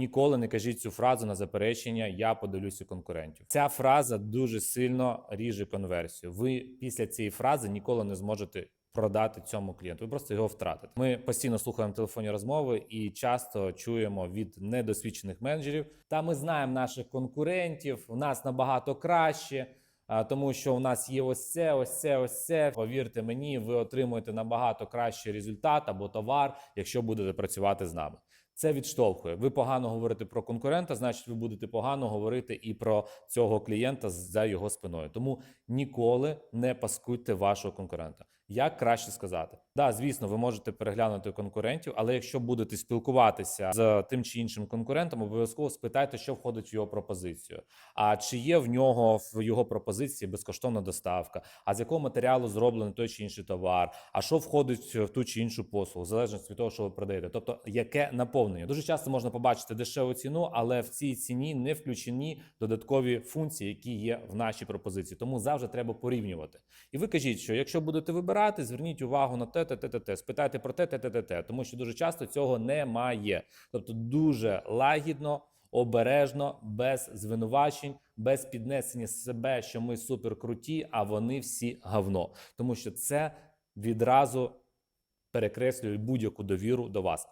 Ніколи не кажіть цю фразу на заперечення Я подивлюся конкурентів. Ця фраза дуже сильно ріже конверсію. Ви після цієї фрази ніколи не зможете продати цьому клієнту. Ви просто його втратите. Ми постійно слухаємо телефонні розмови і часто чуємо від недосвідчених менеджерів. Та ми знаємо наших конкурентів. У нас набагато краще. Тому що у нас є ось це, ось це, ось це. Повірте мені, ви отримуєте набагато кращий результат або товар, якщо будете працювати з нами. Це відштовхує. Ви погано говорите про конкурента, значить, ви будете погано говорити і про цього клієнта за його спиною. Тому ніколи не паскуйте вашого конкурента. Як краще сказати? Да, звісно, ви можете переглянути конкурентів, але якщо будете спілкуватися з тим чи іншим конкурентом, обов'язково спитайте, що входить в його пропозицію. А чи є в нього в його пропозиції безкоштовна доставка? А з якого матеріалу зроблений той чи інший товар? А що входить в ту чи іншу послугу, в залежності від того, що ви продаєте? Тобто, яке наповнення? Дуже часто можна побачити дешеву ціну, але в цій ціні не включені додаткові функції, які є в нашій пропозиції. Тому завжди треба порівнювати. І ви кажіть, що якщо будете вибирати, зверніть увагу на те, те, те, те, те, спитайте про те, те, те, те, те, тому що дуже часто цього немає. Тобто, дуже лагідно. Обережно, без звинувачень, без піднесення себе, що ми супер круті, а вони всі говно. Тому що це відразу перекреслює будь-яку довіру до вас.